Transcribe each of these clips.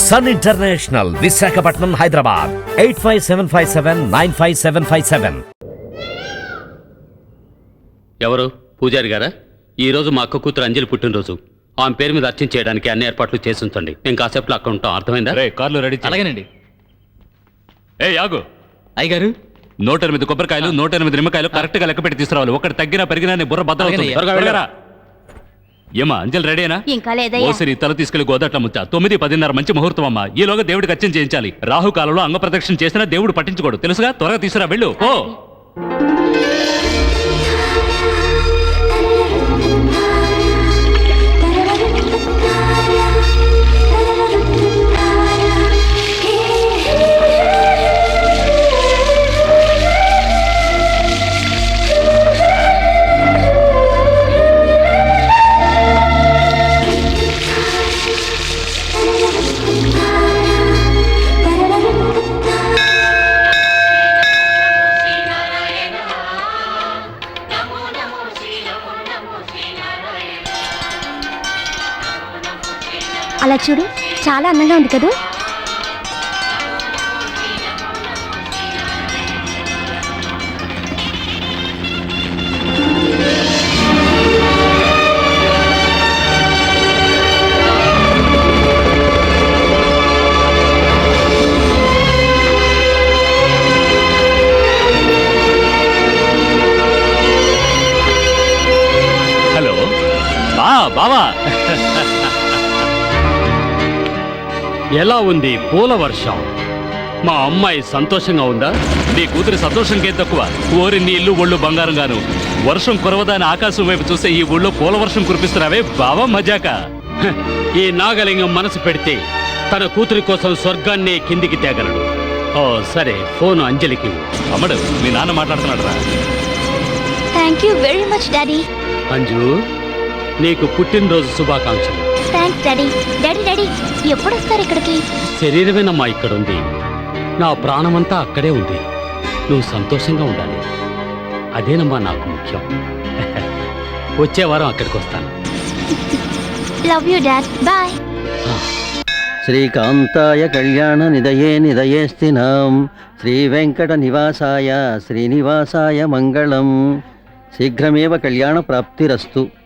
Sun international Visakhapatnam Hyderabad eight five seven five seven nine five seven five seven ఎవరు? పూజారి గారా? ఈ రోజు మా అక్క కూతురు అంజలి పుట్టినరోజు. ఆమె పేరు మీద అర్చన చేయడానికి అన్ని ఏర్పాట్లు చేసి ఉంచండి. నేను కాసేపులో అక్కడ ఉంటాం. అర్థమైందా? రే కార్లు రెడీ. అలాగేనండి. ఏ యాగు అయ్యగారు. నూట ఎనిమిది కొబ్బరికాయలు నూట ఎనిమిది నిమ్మకాయలు కరెక్ట్గా లెక్క పెట్టి తీసుకురావాలి. ఒకటి తగ్గినా పెరిగినా నీ బుర్ర బద్దలు అవుతుంది. త్వరగా వెళ్ళరా. ఏమా అంజలి రెడీనా? ఇంకా లేదయ్యా. ఓసిరి తల తీసుకెళ్ళి గోదట్ల ముచ్చ తొమ్మిది పదిన్నర మంచి ముహూర్తం అమ్మా. ఈలోగా దేవుడికి అర్చన చేయించాలి. రాహుకాలంలో అంగ ప్రదక్షిణ చేసినా దేవుడు పట్టించుకోడు. తెలుసుగా? త్వరగా తీసుకురా వెళ్ళు. ఓ అలా చూడు చాలా అందంగా ఉంది కదూ. హలో. బావా. ఎలా ఉంది పూల వర్షం? మా అమ్మాయి సంతోషంగా ఉందా? నీ కూతురి సంతోషంకే తక్కువ? ఓరి నీ ఇల్లు ఒళ్ళు బంగారం గాను వర్షం కురవదాని ఆకాశం వైపు చూస్తే ఈ ఊళ్ళో పూల వర్షం కురిపిస్తున్నావే బావా మజాక. ఈ నాగలింగం మనసు పెడితే తన కూతురి కోసం స్వర్గాన్నే కిందికి తేగలడు. ఓ సరే ఫోన్ అంజలికి. అమ్మడు మీ నాన్న మాట్లాడుతున్నాడు రా. Thank you very much daddy Anju నీకు పుట్టినరోజు శుభాకాంక్షలు. థ్యాంక్స్ డాడీ డాడీ డాడీ ఎప్పుడు వస్తారు ఇక్కడికి? శరీరమేనమ్మా ఇక్కడ ఉంది నా ప్రాణమంతా అక్కడే ఉంది. నువ్వు సంతోషంగా ఉండాలి. అదేనమ్మా నాకు ముఖ్యం. వచ్చే వారం అక్కడికి వస్తాను. లవ్ యూ డాడ్ బాయ్ శ్రీకాంతాయ కళ్యాణ నిదయే నిదయేస్తినాం శ్రీ వెంకట నివాసాయ శ్రీనివాసాయ మంగళం. శీఘ్రమేవ కళ్యాణ ప్రాప్తిరస్తు.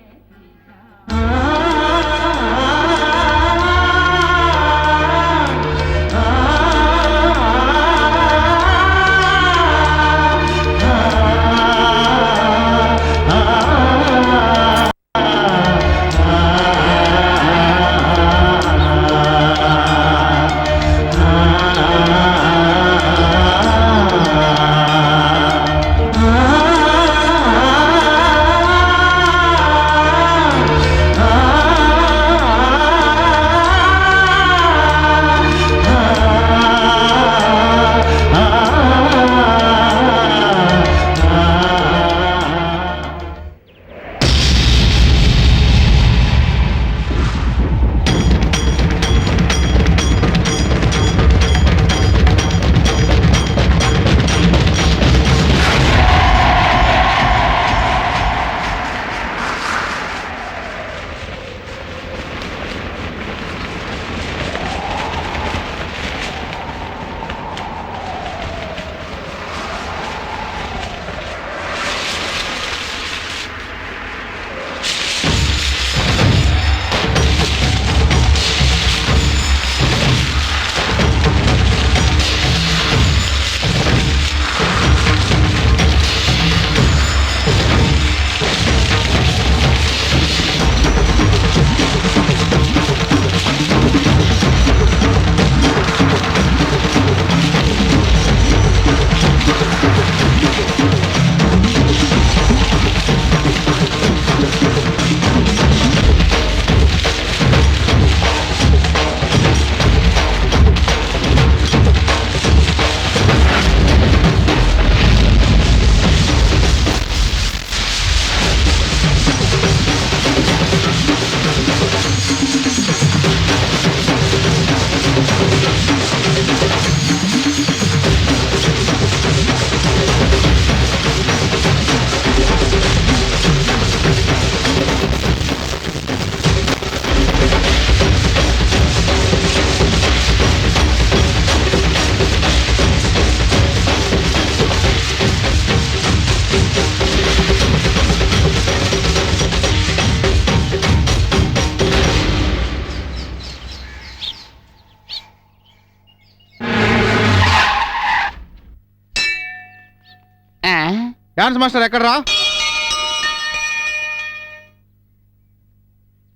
డాన్స్ మాస్టర్ ఎక్కడరా?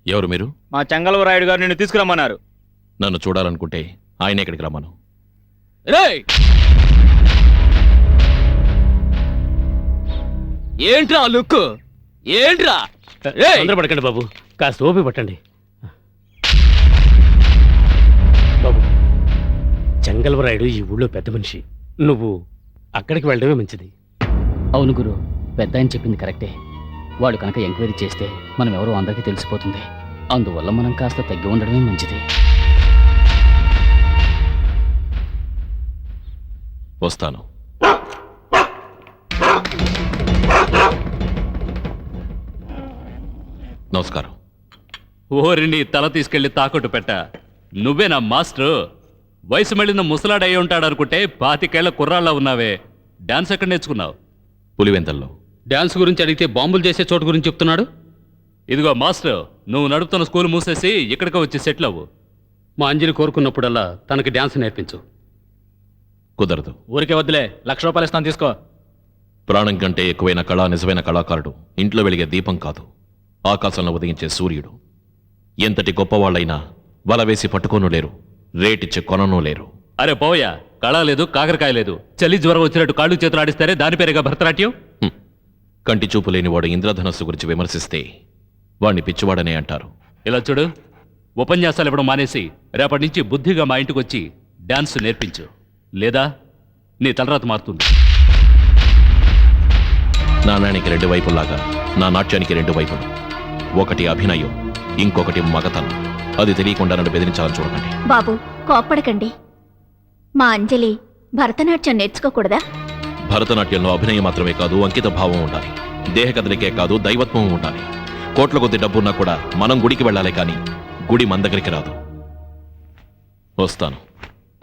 ఎవరు మీరు? మా చెంగలవరాయుడు గారు నిన్ను తీసుకురమ్మన్నారు. నన్ను చూడాలనుకుంటే ఆయన ఎక్కడికి రమ్మను. ఏంట్రా లుక్? ఏంట్రా? తొందరపడకండి బాబు. కాస్త ఓపి పట్టండి. బాబు చెంగల్వరాయుడు ఈ ఊళ్ళో పెద్ద మనిషి. నువ్వు అక్కడికి వెళ్ళడమే మంచిది. అవును గురు పెద్ద ఆయన చెప్పింది కరెక్టే. వాడు కనుక ఎంక్వైరీ చేస్తే మనం ఎవరో అందరికీ తెలిసిపోతుంది. అందువల్ల మనం కాస్త తగ్గి ఉండడమే మంచిది. వస్తాను. నమస్కారం. ఓరి నీ తల తీసుకెళ్ళి తాకట్టు పెట్ట. నువ్వేనా మాస్టర్. వయసు మళ్ళిన ముసలాడయ్యి ఉంటాడు అనుకుంటే పాతికేళ్ళ కుర్రాళ్ళ ఉన్నావే. డాన్స్ ఎక్కడ నేర్చుకున్నావు? పులివెంతల్లో డాన్స్ గురించి అడిగితే బాంబులు చేసే చోటు గురించి చెప్తున్నాడు? ఇదిగో మాస్టర్ నువ్వు నడుపుతున్న స్కూల్ మూసేసి ఇక్కడికి వచ్చి సెటిల్ అవ్వు. మా అంజలి కోరుకున్నప్పుడల్లా తనకి డాన్స్ నేర్పించు. కుదరదు. ఊరికే వద్దులే లక్ష రూపాయలు ఇస్తాను తీసుకో. ప్రాణం కంటే ఎక్కువైన కళ నిజమైన కళాకారుడు ఇంట్లో వెలిగే దీపం కాదు. ఆకాశంలో ఉదయించే సూర్యుడు. ఎంతటి గొప్పవాళ్ళైనా వల వేసి పట్టుకోను లేరు రేటిచ్చి కొనను లేరు. అరే పోయా కళ లేదు కాకరకాయ లేదు. చలి జ్వరం వచ్చినట్టు కాళ్ళు చేతులు ఆడిస్తారే దాని పేరేగా భరతనాట్యం. కంటి చూపు లేనివాడు ఇంద్రధనస్సు గురించి విమర్శిస్తే వాణ్ణి పిచ్చివాడనే అంటారు. ఇలా చూడు ఉపన్యాసాలు ఇవ్వడం మానేసి రేపటి నుంచి బుద్ధిగా మా ఇంటికి వచ్చి డాన్స్ నేర్పించు. లేదా నీ తలరాత మారుతుంది. నాణానికి రెండు వైపులాగా నా నాట్యానికి రెండు వైపులు. ఒకటి అభినయం ఇంకొకటి మగతనం. అది తెలియకుండా నన్ను బెదిరించాలని చూడకండి. బాబు కోప్పడకండి. మా అంజలి భరతనాట్యం నేర్చుకోకూడదా? భరతనాట్యంలో అభినయం మాత్రమే కాదు అంకిత భావం ఉండాలి. దేహ కదలికే కాదు దైవత్వం ఉండాలి. కోట్ల కొద్ది డబ్బున్నా కూడా మనం గుడికి వెళ్ళాలి కానీ గుడి మన దగ్గరికి రాదు. వస్తాను.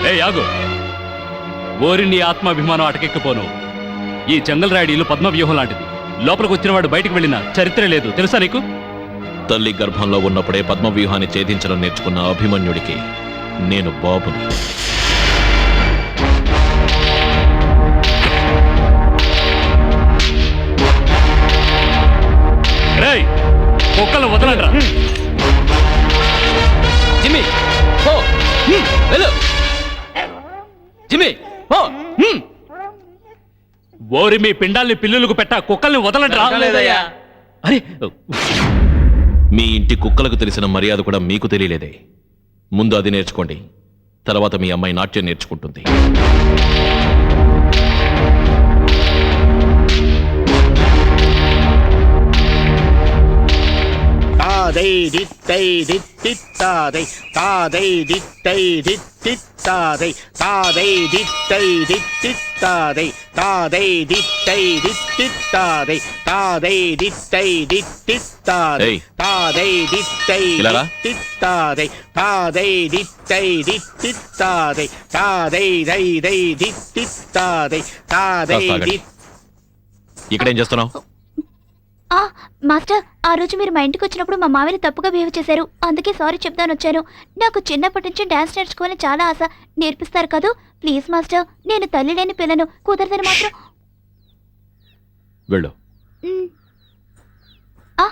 ఏ యాగు. ఓరి నీ ఆత్మాభిమానం అటకెక్కిపోను. ఈ చెంగల్ రాయుడు ఇల్లు పద్మవ్యూహం లాంటిది లోపలికి వచ్చిన వాడు బయటికి వెళ్ళిన చరిత్ర లేదు. తెలుసా నీకు? తల్లి గర్భంలో ఉన్నప్పుడే పద్మవ్యూహాన్ని ఛేదించడం నేర్చుకున్న అభిమన్యుడికి నేను బాబుని. రేయ్ కుక్కలు వదలండ్రా జిమ్మి పో. వెళ్ళు. జిమ్మి పో. ఓరి మీ పిండాల్ని పిల్లులకు పెట్ట కుక్కల్ని వదలండ్రా అరే మీ ఇంటి కుక్కలకు తెలిసిన మర్యాద కూడా మీకు తెలియలేదే. ముందు అది నేర్చుకోండి. తర్వాత మీ అమ్మాయి నాట్యం నేర్చుకుంటుంది. తాదై దిత్తై దిత్తిత్తాదై తాదై దిత్తై దిత్తిత్తాదై తాదై దిత్తై దిత్తిత్తాదై తాదై దిత్తై దిత్తిత్తాదై తాదై దిత్తై దిత్తిత్తాదై. తాదై దిత్తై. దిత్తిత్తాదై తాదై దిత్తై దిత్తిత్తాదై తాదై దై దై దిత్తిత్తాదై తాదై. దిత్ ఇక్కడేం చేస్తున్నావు ఆ మాస్టర్ ఆ రోజు మీరు మా ఇంటికి వచ్చినప్పుడు మా మామయ్య తప్పుగా బిహేవ్ చేశారు. అందుకే సారీ చెప్తాను వచ్చాను. నాకు చిన్నప్పటి నుంచి డాన్స్ నేర్చుకోవాలని చాలా ఆశ. నేర్పిస్తారు కదూ? Please master. నేను తల్లి లేని పిల్లను. కుదరదని మాత్రం వెళ్ళు. ఆ,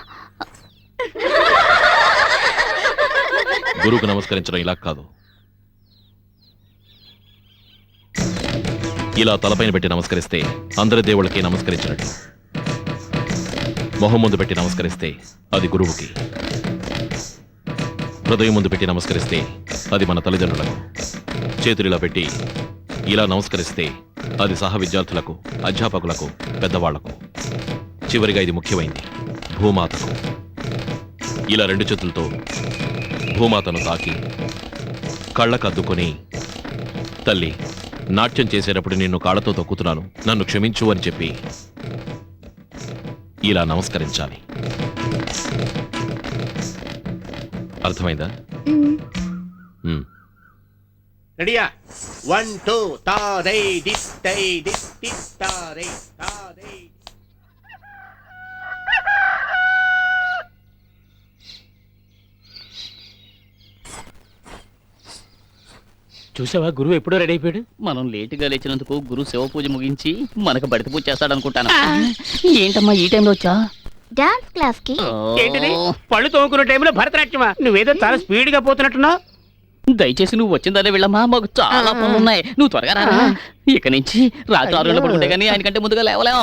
గురువుకు నమస్కరించడం ఇలా కాదు. ఇలా తలపైన పెట్టి నమస్కరిస్తే అందరి దేవుళ్ళకి నమస్కరించినట్టు. మొహం ముందు పెట్టి నమస్కరిస్తే అది గురువుకి. హృదయం ముందు పెట్టి నమస్కరిస్తే అది మన తల్లిదండ్రులకు. చేతులు ఇలా పెట్టి ఇలా నమస్కరిస్తే అది సహ విద్యార్థులకు అధ్యాపకులకు పెద్దవాళ్ళకు. చివరిగా ఇది ముఖ్యమైంది భూమాతకు. ఇలా రెండు చేతులతో భూమాతను తాకి కళ్ళకద్దుకొని తల్లి నాట్యం చేసేటప్పుడు నిన్ను కాళ్ళతో తొక్కుతున్నాను. నన్ను క్షమించు అని చెప్పి ఇలా నమస్కరించాలి అర్థమైందా మ్. ఉమ్. రెడీయా వన్ టూ తాదై దిత్తై దిత్తిత్తాదై తాదై చూసావా? గురువు ఎప్పుడో రెడీ అయిపోయాడు. మనం లేటుగా లేచినందుకు గురు శివ పూజ ముగించి మనకు బడిత పూజ చేస్తాడు అనుకుంటాను. ఏంటమ్మా ఈ టైంలో వచ్చా? డాన్స్ క్లాస్కి ఏంటిది? పళ్ళు తోముకున్న టైంలో భరతనాట్యమా? నువ్వేదో చాలా స్పీడ్గా పోతున్నట్టున్నావు. దయచేసి నువ్వు వచ్చిందనే వెళ్ళమ్మా. మాకు చాలా పనులు ఉన్నాయి నువ్వు త్వరగా రా ఇక నుంచి రాత్రి ఆరు గంటల పడుకుంటే కానీ ఆయన కంటే ముందుగా లేవలేం.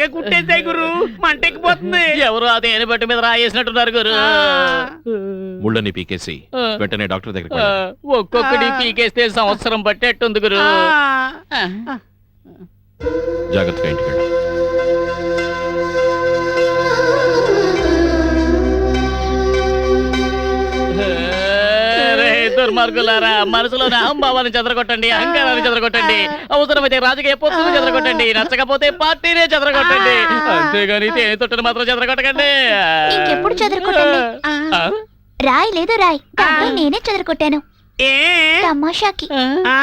తెగ కుట్టేశాయి గురు. మంటెక్కిపోతుంది. ఎవరు అదే బట్టి మీద రాయేసినట్టున్నారు గురు? ముళ్ళని పీకేసి వెంటనే డాక్టర్ దగ్గరికి వెళ్ళాలి. ఒక్కొక్కటి పీకేస్తే సంవత్సరం పట్టేట్టుంది గురు. జాగ్రత్తగా ఇంటికి దుర్మార్గులారా మనసులోని అహంభావాన్ని చెదరగొట్టండి అహంకారాన్ని చెదరగొట్టండి అవసరమైతే రాజకీయ పొత్తులు చెదరగొట్టండి నచ్చకపోతే పార్టీనే చెదరగొట్టండి. అంతేగాని తేనె తొట్టును మాత్రం చెదరగొట్టకండి. ఇంకెప్పుడు చెదరగొట్టండి? ఆ? రాయి లేదు రాయ్. దాంతో నేనే చెదరగొట్టాను. ఏ? తమాషాకి. ఆ?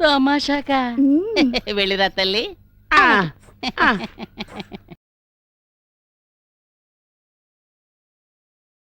తమాషాకా? మ్మ్. వెళ్ళిరా తల్లి. ఆ. ఆ.